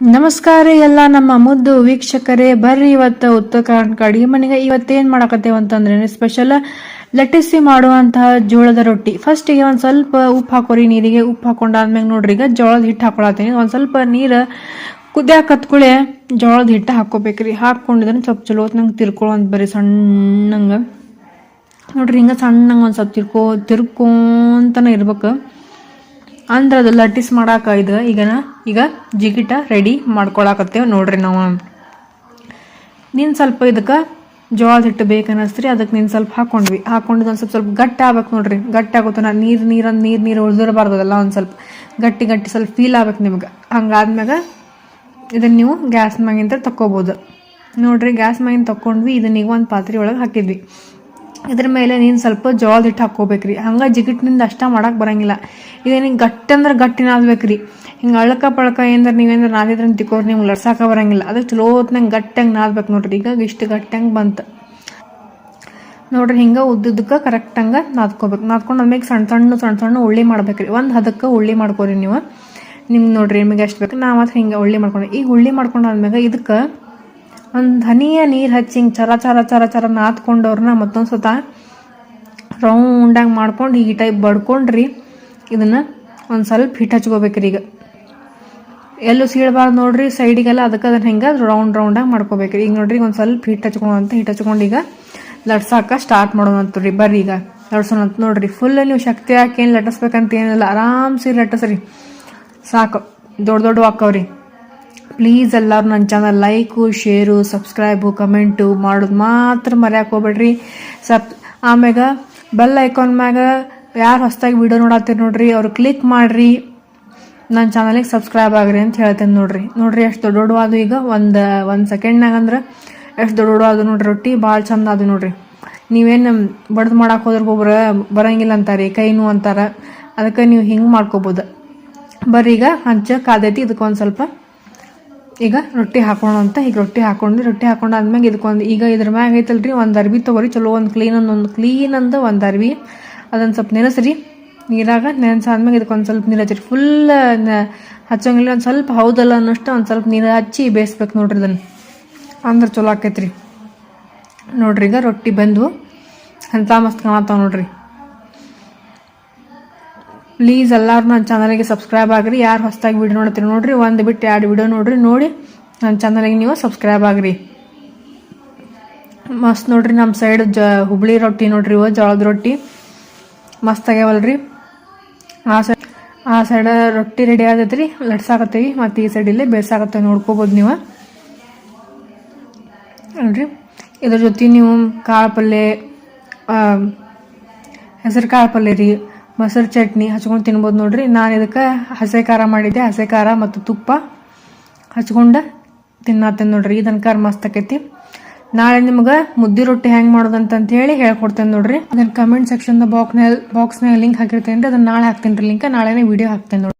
ನಮಸ್ಕಾರ ಎಲ್ಲ ನಮ್ಮ ಮುದ್ದು ವೀಕ್ಷಕರೇ, ಬರ್ರಿ ಇವತ್ತು ಉತ್ತರ ಕರ್ನಾಟಕ ಅಡಿಗೆ ಮನೆಗೆ ಇವತ್ತೇನ್ ಮಾಡಕತ್ತೇವ ಅಂತಂದ್ರೆ ಸ್ಪೆಷಲ್ ಲಟ್ಟಿಸಿ ಮಾಡುವಂತಹ ಜೋಳದ ರೊಟ್ಟಿ. ಫಸ್ಟಿಗೆ ಒಂದು ಸ್ವಲ್ಪ ಉಪ್ಪು ಹಾಕೋರಿ, ನೀರಿಗೆ ಉಪ್ಪು ಹಾಕೊಂಡಾದ್ಮೇಲೆ ನೋಡ್ರಿ, ಈಗ ಜೋಳದ ಹಿಟ್ಟು ಹಾಕೊಳತ್ತೀನಿ. ಒಂದು ಸ್ವಲ್ಪ ನೀರು ಕುದಿಯಾಕ ಕತ್ಕೊಳ್ಳೆ ಜೋಳದ ಹಿಟ್ಟು ಹಾಕೋಬೇಕ್ರಿ ಹಾಕೊಂಡಿದ್ರೆ ಸ್ವಲ್ಪ ಚಲೋ ನಂಗೆ ತಿರ್ಕೊಳ್ಳೋ ಬರ್ರಿ, ಸಣ್ಣಂಗ. ನೋಡ್ರಿ, ಹಿಂಗೆ ಸಣ್ಣಂಗೆ ಒಂದು ಸ್ವಲ್ಪ ತಿರ್ಕೋ ತಿರ್ಕೊಂತನ ಇರ್ಬೇಕು. ಅಂದ್ರೆ ಅದು ಲಟ್ಟಿಸ್ ಮಾಡಾಕ ಇದು ಈಗನ ಈಗ ಜಿಗಿಟ ರೆಡಿ ಮಾಡ್ಕೊಳಕತ್ತೇವೆ ನೋಡ್ರಿ ನಾವು. ನೀನು ಸ್ವಲ್ಪ ಇದಕ್ಕೆ ಜೋಳದ ಹಿಟ್ಟು ಬೇಕನ್ನಿಸ್ತ್ರಿ ಅದಕ್ಕೆ ನೀನು ಸ್ವಲ್ಪ ಹಾಕೊಂಡ್ವಿ. ಹಾಕೊಂಡಿದ್ದು ಒಂದು ಸ್ವಲ್ಪ ಸ್ವಲ್ಪ ಗಟ್ಟಿ ಆಗ್ಬೇಕು ನೋಡ್ರಿ. ಗಟ್ಟಿ ಆಗುತ್ತೆ ನಾ ನೀರು ನೀರಂದು ನೀರು ನೀರು ಉಳಿದಿರಬಾರ್ದಲ್ಲ ಒಂದು ಸ್ವಲ್ಪ. ಗಟ್ಟಿ ಗಟ್ಟಿ ಸ್ವಲ್ಪ ಫೀಲ್ ಆಗ್ಬೇಕು ನಿಮ್ಗೆ. ಹಂಗಾದ್ಮ್ಯಾಗ ಇದನ್ನು ನೀವು ಗ್ಯಾಸ್ ಮ್ಯಾಗಿಂದ ತಕ್ಕೋಬೋದು. ನೋಡ್ರಿ, ಗ್ಯಾಸ್ ಮ್ಯಾಗಿಂದ ತಕ್ಕೊಂಡ್ವಿ ಇದನ್ನ ಈಗ ಒಂದು ಪಾತ್ರೆ ಒಳಗೆ ಹಾಕಿದ್ವಿ. ಇದ್ರ ಮೇಲೆ ನೀನು ಸ್ವಲ್ಪ ಜೋಳದ ಹಿಟ್ಟು ಹಾಕ್ಕೋಬೇಕ್ರಿ. ಹಂಗೆ ಜಿಗಿಟ್ನಿಂದ ಅಷ್ಟ ಮಾಡಕ್ಕೆ ಬರಂಗಿಲ್ಲ. ಇದೇನಿಗೆ ಗಟ್ಟಿ ಅಂದ್ರೆ ಗಟ್ಟಿ ನಾದ್ಬೇಕ್ರಿ ಹಿಂಗೆ ಅಳಕ ಪಳಕ ಏನಂದ್ರೆ ನೀವೇಂದ್ರೆ ನಾದಿದ್ರೆ ತಿಕ್ಕೋರು ನಿಮ್ಗೆ ಲಡ್ಸಾಕ ಬರಂಗಿಲ್ಲ. ಅದಕ್ಕೆ ಚಲೋ ಹೊತ್ನಂಗೆ ಗಟ್ಟಂಗೆ ನಾದ್ಬೇಕು ನೋಡ್ರಿ. ಈಗ ಇಷ್ಟು ಗಟ್ಟಂಗೆ ಬಂತು. ನೋಡ್ರಿ, ಹಿಂಗೆ ಉದ್ದುದಕ್ಕೆ ಕರೆಕ್ಟಂಗೆ ನಾದ್ಕೋಬೇಕು. ನಾದ್ಕೊಂಡು ಆಮೇಲೆ ಸಣ್ಣ ಸಣ್ಣ ಸಣ್ಣ ಸಣ್ಣ ಉಳ್ಳಿ ಮಾಡ್ಬೇಕ್ರಿ. ಒಂದು ಹದಕ್ಕೆ ಉಳ್ಳಿ ಮಾಡ್ಕೋರಿ ನೀವು. ನಿಮ್ಗೆ ನೋಡ್ರಿ ನಿಮಗೆ ಎಷ್ಟು ಬೇಕು. ನಾ ಮಾತ್ರ ಹಿಂಗೆ ಉಳ್ಳಿ ಮಾಡ್ಕೊಂಡು ಈಗ ಉಳ್ಳಿ ಮಾಡ್ಕೊಂಡಾದ್ಮ್ಯಾಗ ಇದಕ್ಕೆ ಒಂದು ಧನಿಯ ನೀರು ಹಚ್ಚಿ ಹಿಂಗೆ ಚರ ಚರ ಚರ ಚರ ನಾದ್ಕೊಂಡವ್ರನ್ನ ಮತ್ತೊಂದು ಸತ ರೌಂಡಾಗಿ ಮಾಡ್ಕೊಂಡು ಈ ಟೈಪ್ ಬಡ್ಕೊಂಡ್ರಿ, ಇದನ್ನು ಒಂದು ಸ್ವಲ್ಪ ಹಿಟ್ಟು ಹಚ್ಕೋಬೇಕ್ರಿ ಈಗ. ಎಲ್ಲೂ ಸೀಳಬಾರ್ದು ನೋಡ್ರಿ ಸೈಡಿಗೆಲ್ಲ ಅದಕ್ಕೆ ಅದನ್ನ ಹೆಂಗೆ ರೌಂಡ್, ರೌಂಡಾಗಿ ಮಾಡ್ಕೋಬೇಕ್ರಿ. ಈಗ ನೋಡ್ರಿ ಒಂದು ಸ್ವಲ್ಪ ಹಿಟ್ಟು ಅಂತ ಹಿಟ್ಟು ಹಚ್ಕೊಂಡು ಈಗ ಲಟ್ಸಾಕ ಸ್ಟಾರ್ಟ್ ಮಾಡೋಣ ರೀ ಬರ್ರಿ ಈಗ ಲಟ್ಸೋಣಂತ ನೋಡ್ರಿ. ಫುಲ್ ನೀವು ಶಕ್ತಿ ಹಾಕಿ ಏನು ಲಟ್ಟಿಸ್ಬೇಕಂತ ಏನಿಲ್ಲ. ಆರಾಮ್ಸಿ ಲಟ್ಟಿಸ್ರಿ ಸಾಕು. ದೊಡ್ಡ ದೊಡ್ಡ ಹಾಕವ್ರಿ ಪ್ಲೀಸ್ ಎಲ್ಲರೂ ನನ್ನ channel like share subscribe comment ಮಾಡೋದು ಮಾತ್ರ ಮರ್ಯಾಕೆ ಹೋಗ್ಬೇಡ್ರಿ. ಸಬ್, ಆಮ್ಯಾಗ ಬೆಲ್ ಐಕಾನ್ ಮ್ಯಾಗ ಯಾರು ಹೊಸ್ದಾಗಿ ವಿಡಿಯೋ ನೋಡತ್ತೀರಿ ನೋಡ್ರಿ, ಅವ್ರು ಕ್ಲಿಕ್ ಮಾಡಿರಿ. ನನ್ನ ಚಾನಲಿಗೆ ಸಬ್ಸ್ಕ್ರೈಬ್ ಆಗ್ರಿ ಅಂತ ಹೇಳ್ತೇನೆ ನೋಡ್ರಿ. ನೋಡ್ರಿ ಎಷ್ಟು ದೊಡ್ಡ ದೊಡ್ಡ ಅದು ಈಗ ಒಂದು ಒಂದು ಸೆಕೆಂಡ್ನಾಗ ಅಂದ್ರೆ ಎಷ್ಟು ದೊಡ್ಡ ದೊಡ್ಡ ಅದು ನೋಡ್ರಿ ರೊಟ್ಟಿ, ಭಾಳ ಚಂದ ಅದು ನೋಡ್ರಿ. ನೀವೇನು ಬಡ್ದು ಮಾಡಕ್ಕೆ ಹೋದ್ರೆ ಒಬ್ಬರು ಬರಂಗಿಲ್ಲ ಅಂತಾರೆ ಕೈ ನೋವು ಅಂತಾರೆ. ಅದಕ್ಕೆ ನೀವು ಹಿಂಗೆ ಮಾಡ್ಕೋಬೋದು. ಬರ್ರಿ ಈಗ ಹಂಚ ಕಾದೈತಿ ಇದಕ್ಕೆ ಒಂದು ಸ್ವಲ್ಪ ಈಗ ರೊಟ್ಟಿ ಹಾಕೋಣ ಅಂತ ಈಗ ರೊಟ್ಟಿ ಹಾಕೊಂಡು ರೊಟ್ಟಿ ಹಾಕೊಂಡು ಆದ್ಮ್ಯಾಗ ಇದಕ್ಕೊಂದು ಈಗ ಇದ್ರ ಮ್ಯಾಗ ಐತಲ್ರಿ, ಒಂದು ಅರ್ಬಿ ತೊಗೊರಿ. ಚಲೋ ಒಂದು ಕ್ಲೀನ್ ಒಂದು ಕ್ಲೀನ್ ಅಂದ ಒಂದು ಅರ್ಬಿ ಅದನ್ನು ಸ್ವಲ್ಪ ನೆನೆಸ್ರಿ. ನೀರಾಗ ನೆನೆಸಾದ್ಮ್ಯಾಗ ಇದಕ್ಕೊಂದು ಸ್ವಲ್ಪ ನೀರು ಹಚ್ಚಿರಿ ಫುಲ್ ಹಚ್ಚಂಗಿಲ್ಲ ಒಂದು ಸ್ವಲ್ಪ ಹೌದಲ್ಲ ಅನ್ನೋಷ್ಟು ಒಂದು ಸ್ವಲ್ಪ ನೀರು ಹಚ್ಚಿ ಬೇಯಿಸ್ಬೇಕು ನೋಡ್ರಿ ಅದನ್ನು ಅಂದ್ರೆ ಚಲೋ ಆಕೈತ್ರಿ. ನೋಡ್ರಿ ಈಗ ರೊಟ್ಟಿ ಬಂದು ಅಂತ ಮಸ್ತ್ ಕಾಣತ್ತಾವ ನೋಡ್ರಿ. ಪ್ಲೀಸ್ ಎಲ್ಲರೂ ನನ್ನ ಚಾನಲ್ಗೆ ಸಬ್ಸ್ಕ್ರೈಬ್ ಆಗ್ರಿ. ಯಾರು ಹೊಸದಾಗಿ ವಿಡಿಯೋ ನೋಡ್ತೀರಿ ನೋಡಿರಿ. ಒಂದು ಬಿಟ್ಟು ಎರಡು ವಿಡಿಯೋ ನೋಡಿರಿ. ನೋಡಿ ನನ್ನ ಚಾನಲ್ಗೆ ನೀವು ಸಬ್ಸ್ಕ್ರೈಬ್ ಆಗ್ರಿ. ಮಸ್ತ್ ನೋಡಿರಿ ನಮ್ಮ ಸೈಡ್ ಜ ಹುಬ್ಳಿ ರೊಟ್ಟಿ ನೋಡ್ರಿ ಇವ, ಜೋಳದ ರೊಟ್ಟಿ. ಮಸ್ತ್ ಆಗ್ಯಾವಲ್ರಿ. ಆ ಸೈಡ್ ಆ ಸೈಡ ರೊಟ್ಟಿ ರೆಡಿ ಆದೈತೆ ರೀ ಲಡ್ಸಾಕತ್ತೀವಿ ಮತ್ತು ಈ ಸೈಡ್ ಇಲ್ಲೇ ಬೇಸಾಗತ್ತೆ ನೋಡ್ಕೋಬೋದು ನೀವು. ನೋಡ್ರಿ ಇದ್ರ ಜೊತೆ ನೀವು ಕಾಳು ಪಲ್ಯ ಹೆಸರು ಕಾಳು ಪಲ್ಯ ರೀ. ಮೊಸರು ಚಟ್ನಿ ಹಚ್ಕೊಂಡು ತಿನ್ಬೋದು ನೋಡ್ರಿ. ನಾನು ಇದಕ್ಕೆ ಹಸೆ ಖಾರ ಮಾಡಿದ್ದೆ. ಹಸೆ ಖಾರ ಮತ್ತು ತುಪ್ಪ ಹಚ್ಕೊಂಡು ತಿನ್ನತ್ತೇನೆ ನೋಡ್ರಿ. ಇದನ್ನ ಖಾರ ಮಸ್ತ್ ಆಕೈತಿ. ನಾಳೆ ನಿಮ್ಗೆ ಮುದ್ದೆ ರೊಟ್ಟಿ ಹೆಂಗೆ ಮಾಡೋದಂತ ಹೇಳಿ ಹೇಳ್ಕೊಡ್ತೇನೆ ನೋಡ್ರಿ. ಅದನ್ನ ಕಮೆಂಟ್ ಸೆಕ್ಷನ್ ಬಾಕ್ಸ್ನಲ್ಲಿ ಬಾಕ್ಸ್ನಾಗ ಲಿಂಕ್ ಹಾಕಿರ್ತೇನೆ ರೀ. ಅದನ್ನ ನಾಳೆ ಹಾಕ್ತೇನೆ ರೀ ಲಿಂಕ್ ನಾಳೆನೇ ವಿಡಿಯೋ ಹಾಕ್ತೇನೆ ನೋಡ್ರಿ.